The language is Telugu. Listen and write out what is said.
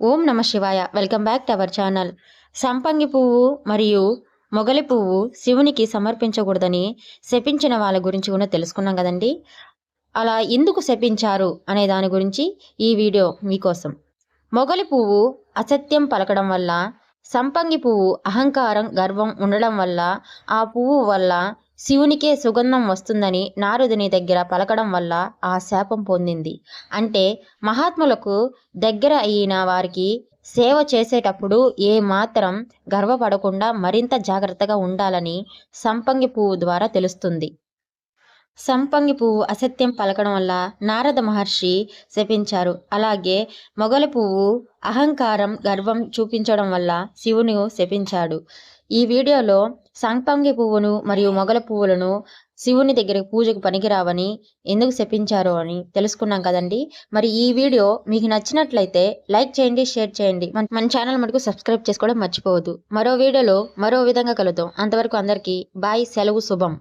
ఓం నమ శివాయ. Welcome back to our channel. సంపంగి పువ్వు మరియు మొగలి పువ్వు శివునికి సమర్పించకూడదని శపించిన వాళ్ళ గురించి కూడా తెలుసుకున్నాం కదండి. అలా ఎందుకు శపించారు అనే దాని గురించి ఈ వీడియో మీకోసం. మొగలి పువ్వు అసత్యం పలకడం వల్ల సంపంగి పువ్వు అహంకారం గర్వం ఉండడం వల్ల ఆ పువ్వు వల్ల శివునికే సుగంధం వస్తుందని నారదుని దగ్గర పలకడం వల్ల ఆ శాపం పొందింది. అంటే మహాత్ములకు దగ్గర అయిన వారికి సేవ చేసేటప్పుడు ఏ మాత్రం గర్వపడకుండా మరింత జాగ్రత్తగా ఉండాలని సంపంగి పువ్వు ద్వారా తెలుస్తుంది. సంపంగి పువ్వు అసత్యం పలకడం వల్ల నారద మహర్షి శపించారు. అలాగే మొగలి పువ్వు అహంకారం గర్వం చూపించడం వల్ల శివుని శపించాడు. ఈ వీడియోలో సంపంగి పువ్వును మరియు మొగల పువ్వులను శివుని దగ్గర పూజకు పనికిరావని ఎందుకు చెప్పించారో అని తెలుసుకున్నాం కదండి. మరి ఈ వీడియో మీకు నచ్చినట్లయితే లైక్ చేయండి షేర్ చేయండి. మన మన ఛానల్ మటుకు సబ్స్క్రైబ్ చేసుకోవడం మర్చిపోవద్దు. మరో వీడియోలో మరో విధంగా కలుద్దాం. అంతవరకు అందరికీ బాయ్ సెలవు శుభం.